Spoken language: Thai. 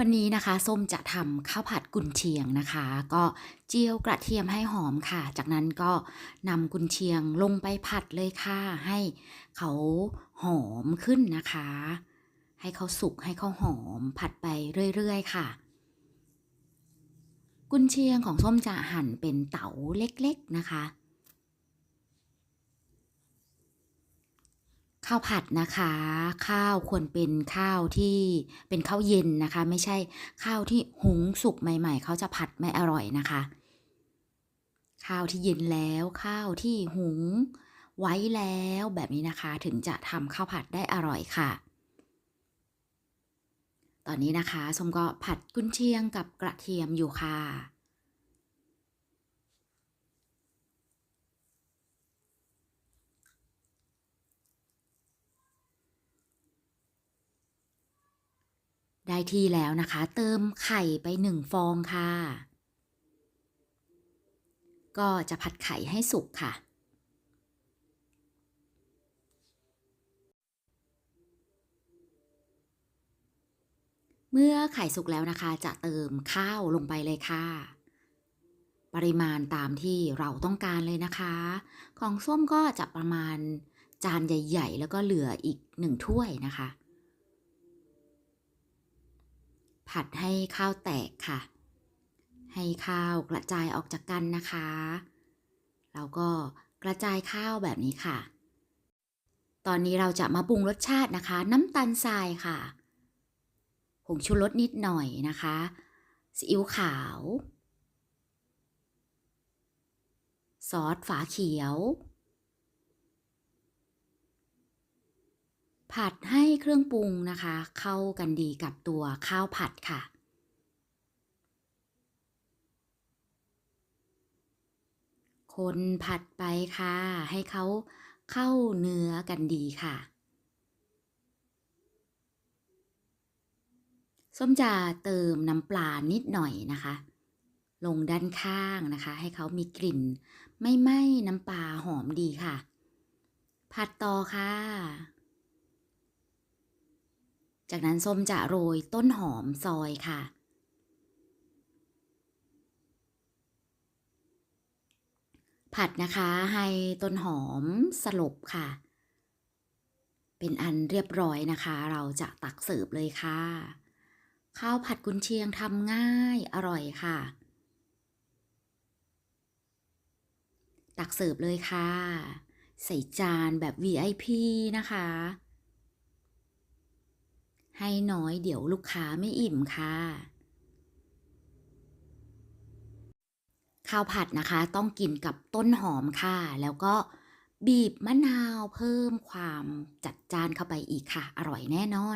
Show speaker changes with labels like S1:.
S1: วันนี้นะคะส้มจะทำข้าวผัดกุนเชียงนะคะ ก็เจียวกระเทียมให้หอมค่ะ จากนั้นก็นำกุนเชียงลงไปผัดเลยค่ะ ให้เขาหอมขึ้นนะคะ ให้เขาสุกให้เขาหอมผัดไปเรื่อยๆ ค่ะ กุนเชียงของส้มจะหั่นเป็นเต๋าเล็กๆนะคะ ข้าวผัดนะคะ ข้าวควรเป็นข้าวที่เป็นข้าวเย็นนะคะ ไม่ใช่ข้าวที่หุงสุกใหม่ ๆ เขาจะผัดไม่อร่อยนะคะ ข้าวที่เย็นแล้วข้าวที่หุงไว้แล้วแบบนี้นะคะถึงจะทำข้าวผัดได้อร่อยค่ะ ตอนนี้นะคะส้มก็ผัดกุนเชียงกับกระเทียมอยู่ค่ะ ได้ที่แล้วนะคะ เติมไข่ไปหนึ่งฟองค่ะ ก็จะผัดไข่ให้สุกค่ะ เมื่อไข่สุกแล้วนะคะ จะเติมข้าวลงไปเลยค่ะ ปริมาณตามที่เราต้องการเลยนะคะ ของส้มก็จะประมาณจานใหญ่ ๆ แล้วก็เหลืออีกหนึ่งถ้วยนะคะ ผัดให้ข้าวแตกค่ะ ให้ข้าวกระจายออกจากกันนะคะ แล้วก็กระจายข้าวแบบนี้ค่ะ ตอนนี้เราจะมาปรุงรสชาตินะคะ น้ำตาลทรายค่ะผงชูรสนิดหน่อยนะคะซีอิ๊วขาว ซอสฝาเขียว ผัดให้เครื่องปรุงนะคะ เข้ากันดีกับตัวข้าวผัดค่ะ คนผัดไปค่ะ ให้เขาเข้าเนื้อกันดีค่ะ ส้มจะเติมน้ำปลานิดหน่อยนะคะ ลงด้านข้างนะคะ ให้เขามีกลิ่น ไม่ไหม้น้ำปลาหอมดีค่ะ ผัดต่อค่ะ จากนั้นส้มจะโรยต้นหอมซอยค่ะ ผัดนะคะให้ต้นหอมสลบค่ะ เป็นอันเรียบร้อยนะคะ เราจะตักเสิร์ฟเลยค่ะ ข้าวผัดกุนเชียงทำง่ายอร่อยค่ะ ตักเสิร์ฟเลยค่ะ ใส่จานแบบ VIP นะคะ ให้น้อยเดี๋ยวลูกค้าไม่อิ่มค่ะ ข้าวผัดนะคะต้องกินกับต้นหอมค่ะ แล้วก็บีบมะนาวเพิ่มความจัดจ้านเข้าไปอีกค่ะ อร่อยแน่นอน